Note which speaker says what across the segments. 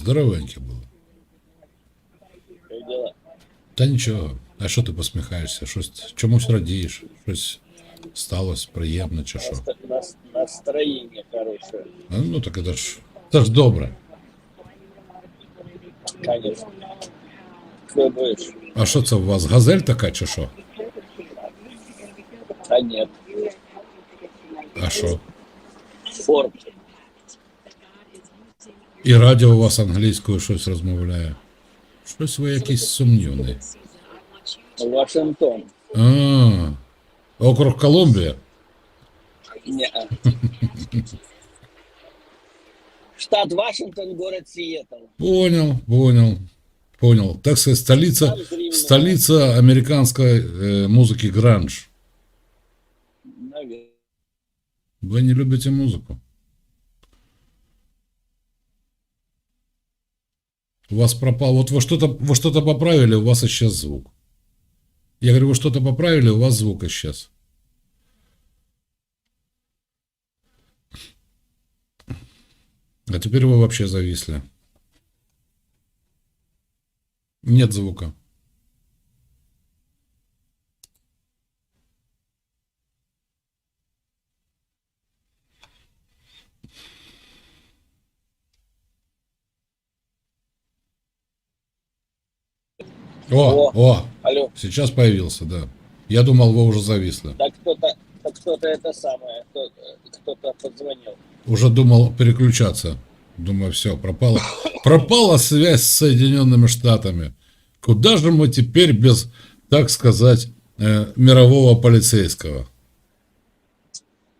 Speaker 1: здоровеньке було.
Speaker 2: Як дела?
Speaker 1: Та нічого. А що ти посміхаєшся? Щось чомусь радієш? Щось сталося приємне чи що?
Speaker 2: Наст- нас- Настроение хорошее,
Speaker 1: А, Ну так це ж це ж добре.
Speaker 2: конечно. Что будешь?
Speaker 1: А що це у вас? Газель така чи що?
Speaker 2: А нет.
Speaker 1: А що?
Speaker 2: Форд.
Speaker 1: І радіо у вас англійською щось розмовляє. Щось ви якийсь сумнівний.
Speaker 2: Вашингтон.
Speaker 1: А, округ Колумбія?
Speaker 2: Не. Штат Вашингтон, город Сиэтл.
Speaker 1: Понял, понял, понял. Так сказать, столица,
Speaker 2: Там зримо.
Speaker 1: столица американской э, музыки гранж.
Speaker 2: Наверное.
Speaker 1: Вы не любите музыку? У вас пропал, вот вы что-то вы что-то поправили, у вас исчез звук. Я говорю, вы что-то поправили, у вас звук исчез. А теперь вы вообще зависли. Нет звука. О,
Speaker 2: О.
Speaker 1: о,
Speaker 2: Алло.
Speaker 1: сейчас появился, да. Я думал, вы уже зависли.
Speaker 2: Так кто-то, так кто-то это самое, кто- кто-то подзвонил.
Speaker 1: Уже думал переключаться. Думаю, все, пропала, пропала связь с Соединенными Штатами. Куда же мы теперь без, так сказать, э, мирового полицейского?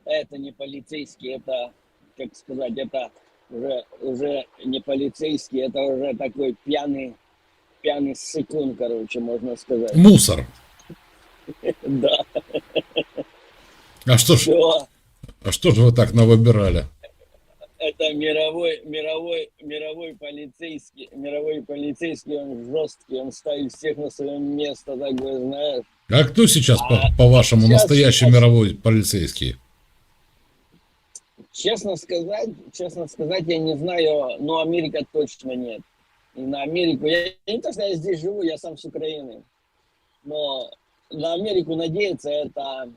Speaker 2: Это не полицейский, это, как сказать, это уже, уже не полицейский, это уже такой пьяный, пьяный сыкун, короче, можно сказать.
Speaker 1: Мусор.
Speaker 2: Да,
Speaker 1: А что ж, а что же вы так навыбирали?
Speaker 2: Это мировой, мировой, мировой полицейский, мировой полицейский, он жесткий, он ставит всех на свое место, так бы знаешь.
Speaker 1: А кто сейчас, по,
Speaker 2: А,
Speaker 1: по-вашему,
Speaker 2: сейчас-
Speaker 1: настоящий
Speaker 2: сейчас-
Speaker 1: мировой полицейский?
Speaker 2: Честно сказать, честно сказать, я не знаю, но Америка точно нет. И на Америку, я не то, что я здесь живу, я сам с Украины, но на Америку надеяться это,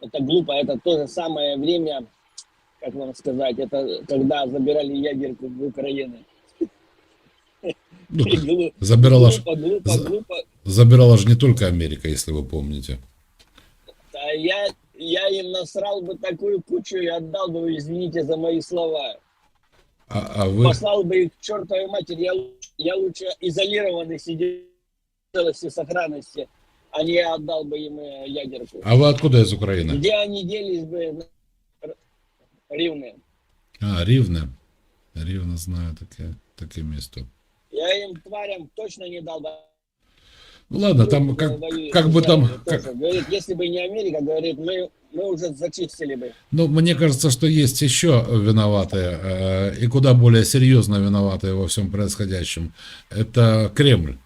Speaker 2: это глупо, это то же самое время, как вам сказать, это когда забирали ядерку в Украину.
Speaker 1: Ну,
Speaker 2: Глупо,
Speaker 1: забирала, ж,
Speaker 2: глупо, глупо,
Speaker 1: за-
Speaker 2: глупо.
Speaker 1: забирала же не только Америка, если вы помните.
Speaker 2: А я, я им насрал бы такую кучу и отдал бы, извините за мои слова.
Speaker 1: А, а вы...
Speaker 2: Послал бы их к чертовой матери. Я, лу- я лучше изолированный сидел в целости и сохранности, а не отдал бы им э, ядерку.
Speaker 1: А вы откуда из Украины?
Speaker 2: Где они делись бы на- р- ривные?
Speaker 1: А, Рівне. Рівне знаю таке, таке місто.
Speaker 2: Я им, тварям, точно не дал бы.
Speaker 1: ну ладно, там как, как бы там... как-.
Speaker 2: Говорит, если бы не Америка, говорит, мы, мы уже зачистили бы.
Speaker 1: Ну, мне кажется, что есть еще виноватые, э, и куда более серьезно виноватые во всем происходящем. Это Кремль.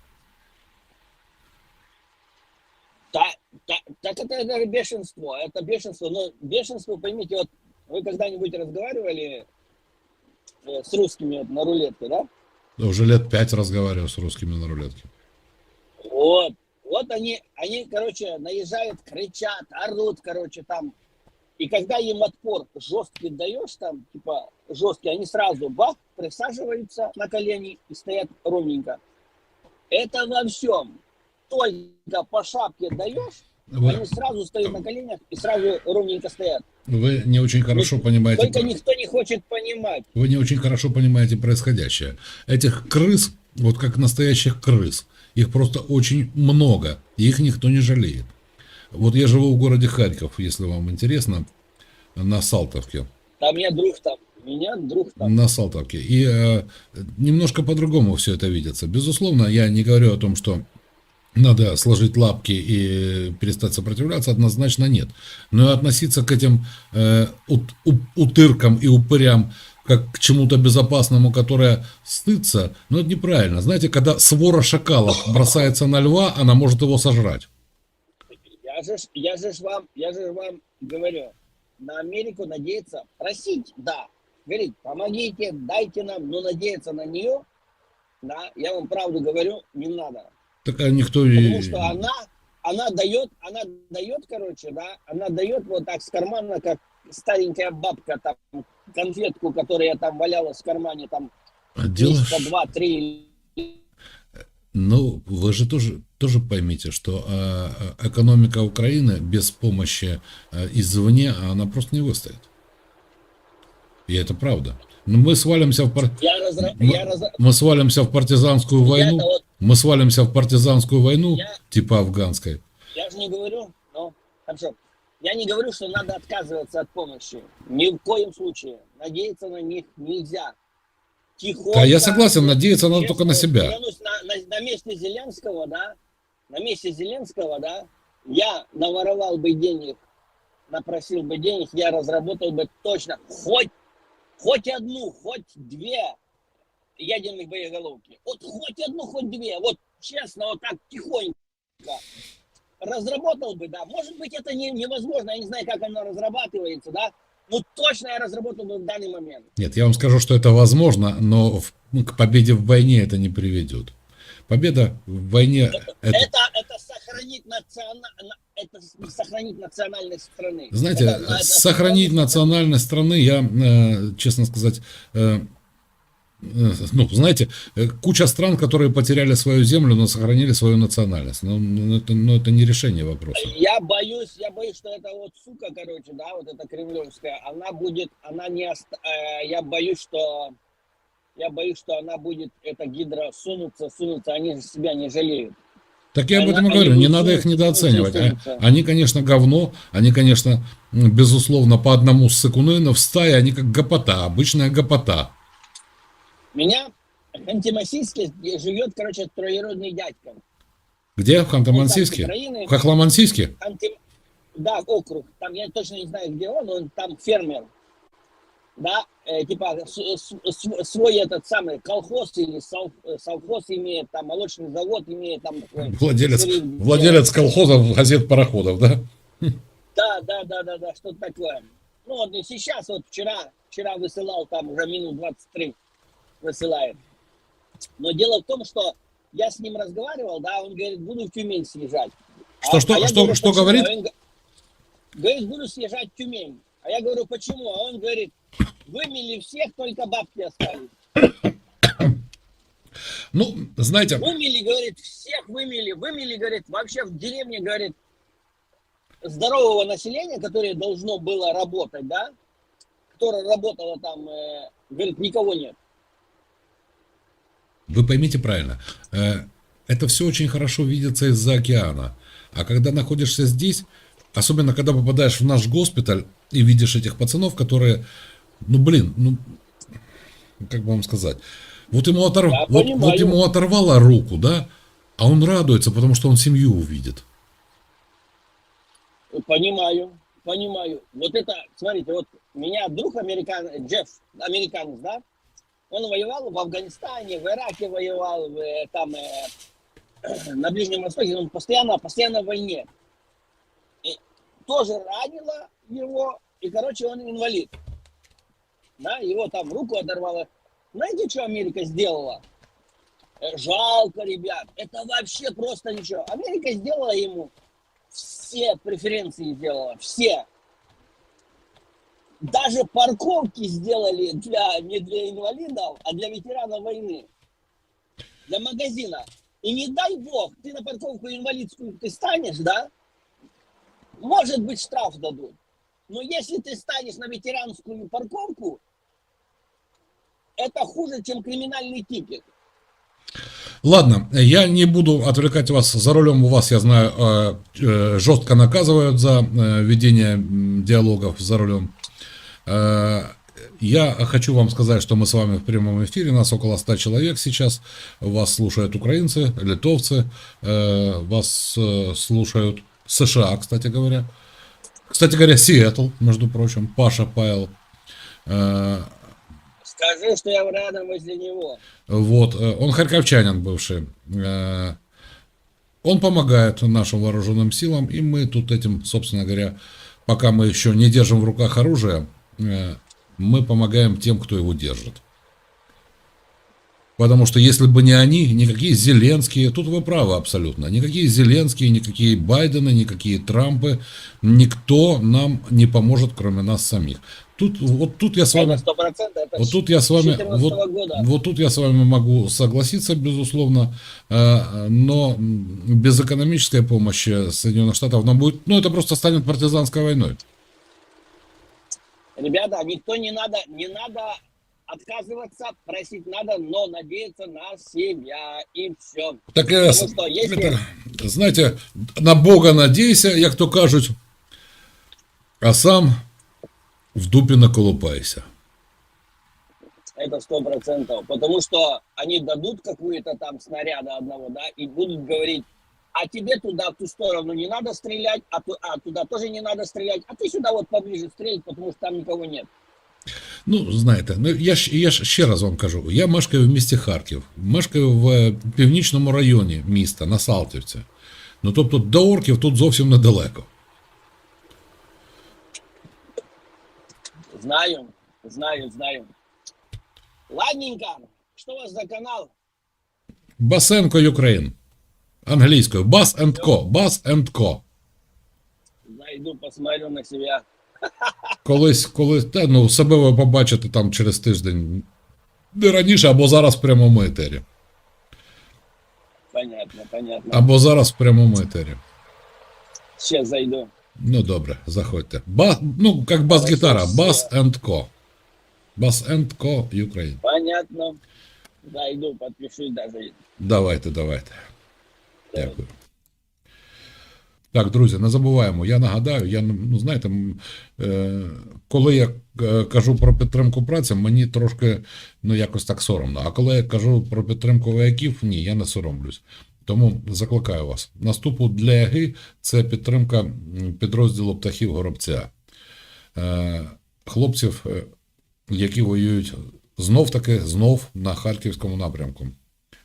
Speaker 2: Да, да, так это, это бешенство, это бешенство. Но бешенство, поймите, вот вы когда-нибудь разговаривали э, с русскими на рулетке, да?
Speaker 1: Уже лет пять разговариваю с русскими на рулетке.
Speaker 2: Вот. Вот они, они, короче, наезжают, кричат, орут, короче, там. И когда им отпор жесткий даешь, там, типа, жесткий, они сразу, бах, присаживаются на колени и стоят ровненько. Это во всем. Только по шапке даешь,
Speaker 1: Вы,
Speaker 2: они сразу стоят на коленях и сразу ровненько стоят.
Speaker 1: вы не очень хорошо понимаете...
Speaker 2: Только никто не хочет понимать.
Speaker 1: Вы не очень хорошо понимаете происходящее. Этих крыс, вот как настоящих крыс, их просто очень много, и их никто не жалеет. Вот я живу в городе Харьков, если вам интересно, на Салтовке.
Speaker 2: Там меня друг там, меня друг там.
Speaker 1: На Салтовке. И э, немножко по-другому все это видится. Безусловно, я не говорю о том, что надо сложить лапки и перестать сопротивляться, однозначно нет. Но относиться к этим э, ут- у- утыркам и упырям как к чему-то безопасному, которое стыдится, ну это неправильно. Знаете, когда свора шакалов бросается на льва, она может его сожрать.
Speaker 2: Я же, я же вам, я же вам говорю, на Америку надеяться, просить, да, говорить, помогите, дайте нам, но надеяться на нее, да, я вам правду говорю, не надо.
Speaker 1: Так а никто и...
Speaker 2: Потому что она, она дает, она дает, короче, да, она дает вот так с кармана, как старенькая бабка, там, конфетку, которая там валялась в кармане, там,
Speaker 1: А дело
Speaker 2: месяца
Speaker 1: ж-
Speaker 2: два, три.
Speaker 1: Ну, вы же тоже, тоже поймите, что а, экономика Украины без помощи а, извне, она просто не выстоит. И это правда. Но мы свалимся в, пар-
Speaker 2: Я, разра-
Speaker 1: Мы-
Speaker 2: я разра-
Speaker 1: мы свалимся в партизанскую войну,
Speaker 2: вот-
Speaker 1: мы свалимся в партизанскую войну,
Speaker 2: Я-
Speaker 1: типа афганской.
Speaker 2: Я же не говорю, ну, хорошо. Я не говорю, что надо отказываться от помощи. Ни в коем случае. Надеяться на них нельзя. Тихонько.
Speaker 1: Да, я согласен, надеяться надо только на себя.
Speaker 2: на, на- на месте Зеленского, да, на месте Зеленского, да, я наворовал бы денег, напросил бы денег, я разработал бы точно хоть, хоть одну, хоть две ядерных боеголовки. Вот хоть одну, хоть две. Вот честно, вот так тихонько разработал бы, да. Может быть, это не, невозможно, я не знаю, как оно разрабатывается, да. Но точно я разработал бы в данный момент.
Speaker 1: Нет, я вам скажу, что это возможно, но в- ну, к победе в войне это не приведет. Победа в войне это,
Speaker 2: Это, это сохранить национа... на- это сохранить национальность страны.
Speaker 1: знаете,
Speaker 2: Это- это
Speaker 1: сохранить национальность страны, я, э, честно сказать, э, ну, знаете, э, куча стран, которые потеряли свою землю, но сохранили свою национальность. Ну, ну, это, ну, это не решение вопроса.
Speaker 2: Я боюсь, я боюсь, что эта вот сука, короче, да, вот эта кремлевская, она будет, она не, ост- э, я боюсь, что, я боюсь, что она будет, эта гидра сунуться, сунуться, они же себя не жалеют.
Speaker 1: Так я об этом и говорю, не надо их недооценивать. А-. Они, конечно, говно, они, конечно, безусловно, по одному ссыкуны, но в стае они как гопота, обычная гопота.
Speaker 2: Меня в Ханты-Мансийске живет, короче, троюродный дядька.
Speaker 1: Где? В?
Speaker 2: Украины.
Speaker 1: В Хохломансийске?
Speaker 2: Ханты- Да, округ. Там я точно не знаю, где он, он там фермер. Да, э, типа с- с- свой этот самый колхоз или сов- э, совхоз имеет, там молочный завод имеет, там такой
Speaker 1: Владелец,
Speaker 2: середин-
Speaker 1: владелец колхозов, газет, пароходов, да?
Speaker 2: Да, да, да, да, да, что-то такое. Ну вот и сейчас, вот вчера, вчера высылал там уже минут 23 высылает. Но дело в том, что я с ним разговаривал, да, он говорит, буду в Тюмень съезжать.
Speaker 1: Что, что,
Speaker 2: я
Speaker 1: что,
Speaker 2: говорю,
Speaker 1: что
Speaker 2: «Почему?»
Speaker 1: говорит?
Speaker 2: А он Говорит, буду съезжать в Тюмень. А я говорю, почему? А он говорит, вымели всех, только бабки остались.
Speaker 1: Ну, знаете,
Speaker 2: Вымели, говорит, всех вымели. Вымели, говорит, вообще в деревне, говорит, здорового населения, которое должно было работать, да, которое работало там, э, говорит, никого нет.
Speaker 1: Вы поймите правильно, э, это все очень хорошо видится из-за океана. А когда находишься здесь, особенно когда попадаешь в наш госпиталь и видишь этих пацанов, которые, ну блин, ну, как бы вам сказать, вот ему, оторв-
Speaker 2: Я
Speaker 1: вот,
Speaker 2: понимаю.
Speaker 1: вот ему оторвало руку, да, а он радуется, потому что он семью увидит.
Speaker 2: Понимаю, понимаю. Вот это, смотрите, вот меня друг американ, Джефф, американец, да, он воевал в Афганистане, в Ираке воевал, в, э, там, э, на Ближнем Востоке, он постоянно, постоянно в войне. И тоже ранило его, и, короче, он инвалид. Да, его там руку оторвало. Знаете, что Америка сделала? Э, Жалко, ребят. Это вообще просто ничего. Америка сделала ему все преференции сделала, все. Даже парковки сделали для, не для инвалидов, а для ветеранов войны. Для магазина. И не дай бог, ты на парковку инвалидскую ты станешь, да? Может быть, штраф дадут. Но если ты станешь на ветеранскую парковку, это хуже, чем криминальный тикет.
Speaker 1: Ладно, я не буду отвлекать вас за рулем. У вас, я знаю, э, э, жестко наказывают за э, ведение диалогов за рулем. Э, Я хочу вам сказать, что мы с вами в прямом эфире, нас около 100 человек сейчас, вас слушают украинцы, литовцы, э, вас э, слушают США, кстати говоря. Кстати говоря, Сиэтл, между прочим, Паша Павел.
Speaker 2: Скажи, что я рядом возле него.
Speaker 1: Вот, он харьковчанин бывший. Он помогает нашим вооруженным силам, и мы тут этим, собственно говоря, пока мы еще не держим в руках оружие, мы помогаем тем, кто его держит. Потому что если бы не они, никакие Зеленские, тут вы правы абсолютно, никакие Зеленские, никакие Байдены, никакие Трампы, никто нам не поможет, кроме нас самих. Тут, вот тут я с вами... Вот тут я с вами,
Speaker 2: 14
Speaker 1: вот, вот тут я с вами могу согласиться, безусловно, э, но без экономической помощи Соединенных Штатов нам будет, ну это просто станет партизанской войной.
Speaker 2: Ребята, никто не надо, не надо отказываться, просить надо, но надеяться на себя и все.
Speaker 1: Так е,
Speaker 2: Тому що, якщо-
Speaker 1: это, знаете, на Бога надейся, як то кажуть, а сам в дупі наколупайся.
Speaker 2: Это сто процентов. Потому что они дадут какую-то там снаряда одного, да, и будут говорить, а тебе туда, в ту сторону не надо стрелять, а, ту- а туда тоже не надо стрелять, а ты сюда вот поближе стрелять, потому что там никого нет.
Speaker 1: Ну, знаєте, ну я ж я ж ще раз вам кажу: я мешкаю в місті Харків, мешкаю в е, північному районі міста на Салтівці. Ну тобто до орків тут зовсім недалеко.
Speaker 2: Знаю, знаю, знаю. Ладненько, что у вас за канал?
Speaker 1: Басенко Юкрейн. Англійською. Бас and Co. Бас and Co.
Speaker 2: Зайду, посмотрю на себя.
Speaker 1: Колись, коли та, ну, себе ви побачите там через тиждень. Не раніше, або зараз в прямому етері.
Speaker 2: Понятно, понятно.
Speaker 1: Або зараз в прямому етері.
Speaker 2: Сейчас зайду.
Speaker 1: Ну добре, заходьте. Ба, ну, як бас-гітара. Бас and Co. Бас and Co. Ukraine.
Speaker 2: Понятно. Зайду, подпишусь даже.
Speaker 1: Давайте, давайте. Дякую. Так, друзі, не забуваємо. Я нагадаю, я ну знаєте, е, коли я е, кажу про підтримку праці, мені трошки ну якось так соромно. А коли я кажу про підтримку вояків, ні, я не соромлюсь. Тому закликаю вас. Наступу для ЯГИ це підтримка підрозділу птахів горобця. Е, Хлопців, які воюють знов таки знов на харківському напрямку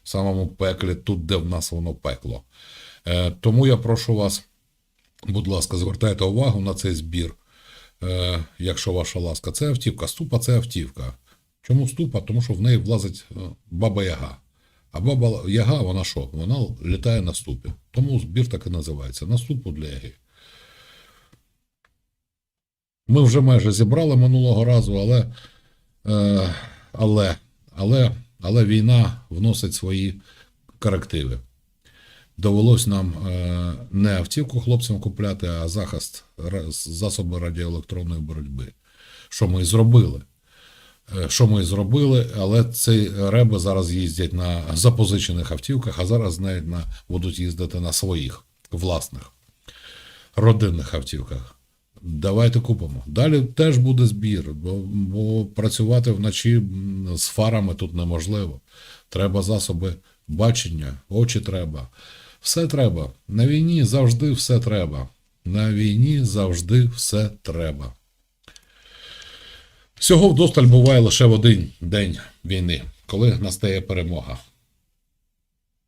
Speaker 1: в самому пеклі, тут, де в нас воно пекло. Е, тому я прошу вас, будь ласка, звертайте увагу на цей збір. Е, якщо ваша ласка, це автівка. Ступа це автівка. Чому ступа? Тому що в неї влазить е, баба Яга. А баба Яга, вона що? Вона літає на ступі. Тому збір так і називається. На ступу для Яги. Ми вже майже зібрали минулого разу, але, але, але, але війна вносить свої корективи. Довелось нам е, не автівку хлопцям купляти, а захист засоби радіоелектронної боротьби. Що ми і зробили. Е, Що ми і зробили, але ці реби зараз їздять на запозичених автівках, а зараз навіть на, будуть їздити на своїх власних родинних автівках. Давайте купимо. Далі теж буде збір, бо, бо працювати вночі з фарами тут неможливо. Треба засоби бачення, очі треба. Все треба. На війні завжди все треба. На війні завжди все треба. Всього вдосталь буває лише в один день війни, коли настає перемога.